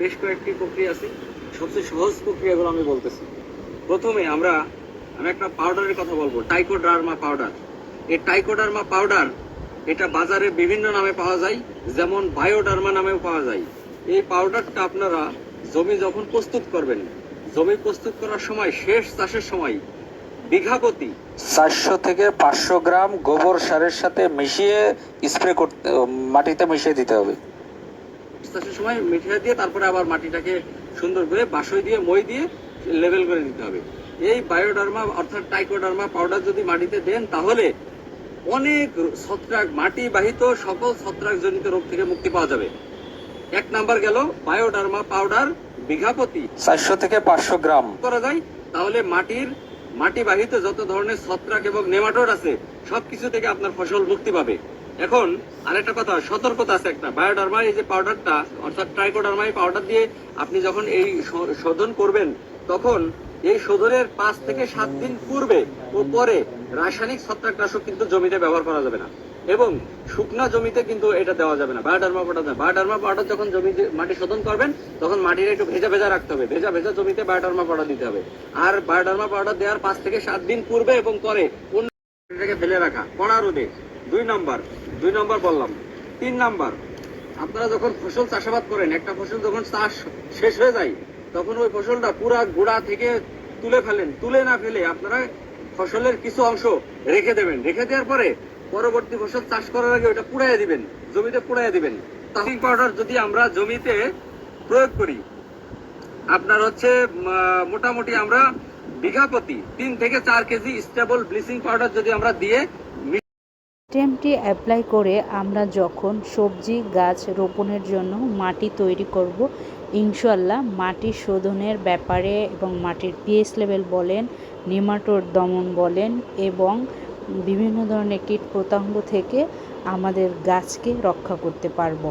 বেশ কয়েকটি প্রক্রিয়া আছে। সবচেয়ে সহজ প্রক্রিয়াগুলো আমি বলতেছি। প্রথমে আমরা, আমি একটা পাউডারের কথা বলব টাইকোডার্মা পাউডার এই টাইকোডার্মা পাউডার এটা বাজারে বিভিন্ন নামে পাওয়া যায়, যেমন বায়োডার্মা নামেও পাওয়া যায়। এই পাউডারটা আপনারা জমি যখন প্রস্তুত করবেন, জমি প্রস্তুত করার সময়, শেষ চাষের সময়, বিঘা প্রতি চারশো থেকে পাঁচশো গ্রাম গোবর সারের সাথে মিশিয়ে স্প্রে করতে, মাটিতে মিশিয়ে দিতে হবে। চাষের সময় মিঠিয়ে দিয়ে তারপরে আবার মাটিটাকে সুন্দর করে বাসই দিয়ে মই দিয়ে লেভেল করে দিতে হবে। এই বায়োডার্মা অর্থাৎ টাইকোডার্মা পাউডার যদি মাটিতে দেন তাহলে অনেক ছত্রাক মাটি বাহিত সকল ছত্রাক জনিত রোগ থেকে মুক্তি পাওয়া যাবে। এক নাম্বার গেল বায়োডার্মা পাউডার বিঘা প্রতি চারশো থেকে পাঁচশো গ্রাম। করা যায় তাহলে মাটির মাটি বাহিত যত ধরনের ছত্রাক এবং নেমাটোড আছে সবকিছু থেকে আপনার ফসল মুক্তি পাবে। এখন আরেকটা কথা, সতর্কতা আছে একটা। বায়োডার্মা এই যে পাউডারটা অর্থাৎ ট্রাইকোডার্মা এই পাউডার দিয়ে আপনি যখন এই শোধন করবেন, তখন এই শোধনের পাঁচ থেকে সাত দিন পূর্বে ও পরে রাসায়নিক ছত্রাকনাশক কিন্তু জমিতে ব্যবহার করা যাবে না। এবং শুকনা জমিতে কিন্তু এটা দেওয়া যাবে না। বায়োডার্মা পাউডার দেয় বায়োডার্মা পাউডার যখন জমিতে মাটি শোধন করবেন, তখন মাটির একটু ভেজা ভেজা রাখতে হবে। ভেজা ভেজা জমিতে বায়োডার্মা পাউডার দিতে হবে। আর বায়োডার্মা পাউডার দেওয়ার পাঁচ থেকে সাত দিন পূর্বে এবং পরে অন্য ফেলে রাখা, কড়া রোদে। দুই নম্বর দুই নম্বর বললাম। তিন নাম্বার, আপনারা যখন ফসল চাষাবাদ করেন, একটা ফসল যখন চাষ শেষ হয়ে যায়, তখন ওই ফসলটা পুরা গোড়া থেকে তুলে ফেলেন। তুলে না ফেলে আপনারা ফসলের কিছু অংশ রেখে দেবেন। রেখে দেওয়ার পরে পরবর্তী ফসল চাষ করার আগে ওটা পুড়াইয়া দিবেন, জমিতে পুড়াইয়া দিবেন। তাহিং পাউডার যদি আমরা জমিতে প্রয়োগ করি, আপনার হচ্ছে মোটামুটি আমরা বিঘা প্রতি তিন থেকে চার কেজি স্টেবল ব্লিচিং পাউডার যদি আমরা দিয়ে স্টেমটি অ্যাপ্লাই করে আমরা যখন সবজি, গাছ রোপণের জন্য মাটি তৈরি করব ইনশাল্লাহ মাটি শোধনের ব্যাপারে এবং মাটির পিএস লেভেল বলেন, নেমাটোড দমন বলেন এবং বিভিন্ন ধরনের কীট পতঙ্গ থেকে আমাদের গাছকে রক্ষা করতে পারব।